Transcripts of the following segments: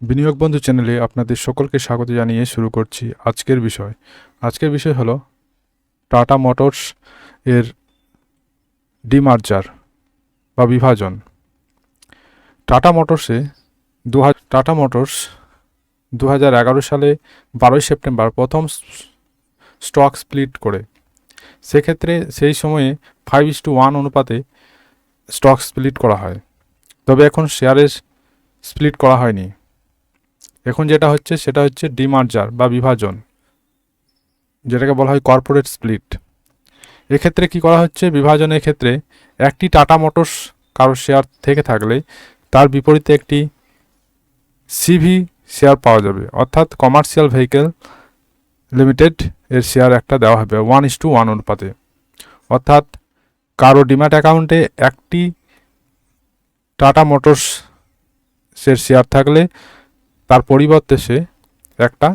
বিনিয়োগ বন্ধু চ্যানেলে আপনাদের সকলকে স্বাগত জানিয়ে শুরু করছি আজকের বিষয়। আজকের বিষয় হলো টাটা মোটরস এর ডিমার্জার বা বিভাজন। টাটা মোটরসে দু টাটা মোটরস দু হাজার এগারো সালে বারোই সেপ্টেম্বর প্রথম স্টক স্প্লিট করে। সেক্ষেত্রে সেই সময়ে ফাইভ ইস টু ওয়ান অনুপাতে স্টক স্প্লিট করা হয়। তবে এখন শেয়ারের স্প্লিট করা হয়নি। এখন যেটা হচ্ছে, সেটা হচ্ছে ডিমার্জার বা বিভাজন, যেটাকে বলা হয় কর্পোরেট স্প্লিট। এক্ষেত্রে কি করা হচ্ছে? বিভাজনের ক্ষেত্রে একটি টাটা মোটরস কারও শেয়ার থেকে থাকলে তার বিপরীতে একটি সিভি শেয়ার পাওয়া যাবে। অর্থাৎ কমার্শিয়াল ভেহিকেল লিমিটেড এর শেয়ার একটা দেওয়া হবে, ওয়ান ইস টু ওয়ান অনুপাতে। অর্থাৎ কারও ডিম্যাট অ্যাকাউন্টে একটি টাটা মোটরস এর শেয়ার থাকলে তার পরিবর্তে সে একটা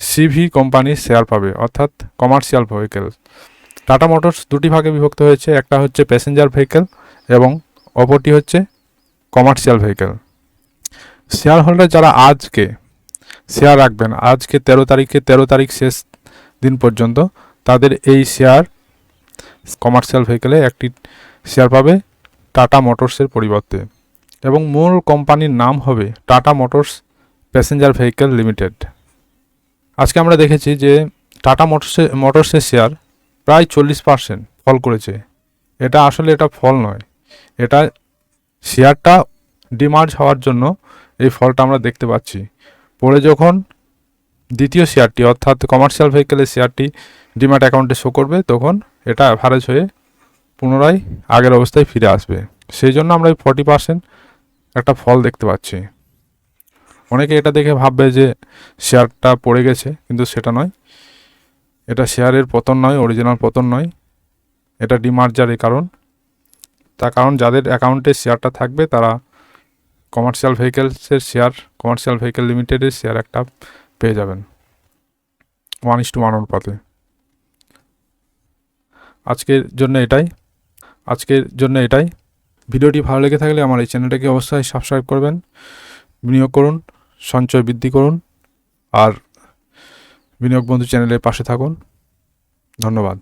সিভি কোম্পানির শেয়ার পাবে, অর্থাৎ কমার্শিয়াল ভেহিকেল টাটা মোটরস দুটি ভাগে বিভক্ত হয়েছে, একটা হচ্ছে প্যাসেঞ্জার ভেহিকেল এবং অপরটি হচ্ছে কমার্শিয়াল ভেহিকেল শেয়ার হোল্ডার যারা আজকে শেয়ার রাখবেন, আজকে তেরো তারিখে, তেরো তারিখ শেষ দিন পর্যন্ত, তাদের এই শেয়ার কমার্শিয়াল ভেহিকেলে একটি শেয়ার পাবে টাটা মোটরসের পরিবর্তে। এবং মূল কোম্পানির নাম হবে Tata Motors passenger vehicle limited আজকে আমরা দেখেছি যে টাটা মোটরসে মোটরসের শেয়ার প্রায় চল্লিশ পার্সেন্ট ফল করেছে। এটা আসলে এটা ফল নয়। এটা শেয়ারটা ডিমার্জ হওয়ার জন্য এই ফলটা আমরা দেখতে পাচ্ছি। পরে যখন দ্বিতীয় শেয়ারটি অর্থাৎ কমার্শিয়াল ভেহিকেলের শেয়ারটি ডিমার্ট অ্যাকাউন্টে শো করবে, তখন এটা অ্যাভারেজ হয়ে পুনরায় আগের অবস্থায় ফিরে আসবে। সেই জন্য আমরা এই ফর্টি পার্সেন্ট একটা ফল দেখতে পাচ্ছি। অনেকে এটা দেখে ভাববে যে শেয়ারটা পড়ে গেছে, কিন্তু সেটা নয়। এটা শেয়ারের পতন নয় অরিজিনাল পতন নয়। এটা ডিমার্জারের কারণ। তার কারণ যাদের অ্যাকাউন্টে শেয়ারটা থাকবে, তারা কমার্শিয়াল ভেহিকেলসের শেয়ার কমার্শিয়াল ভেহিকেল লিমিটেডের শেয়ার একটা পেয়ে যাবেন। ওয়ান ইস টু ওয়ান অনুপাতে আজকের জন্য এটাই। আজকের জন্য এটাই। ভিডিওটি ভালো লেগে থাকলে আমার এই চ্যানেলটাকে অবশ্যই সাবস্ক্রাইব করবেন, বিনিয়োগ করুন। সঞ্চয় বৃদ্ধি করুন আর বিনিয়োগ বন্ধু চ্যানেলের পাশে থাকুন। ধন্যবাদ।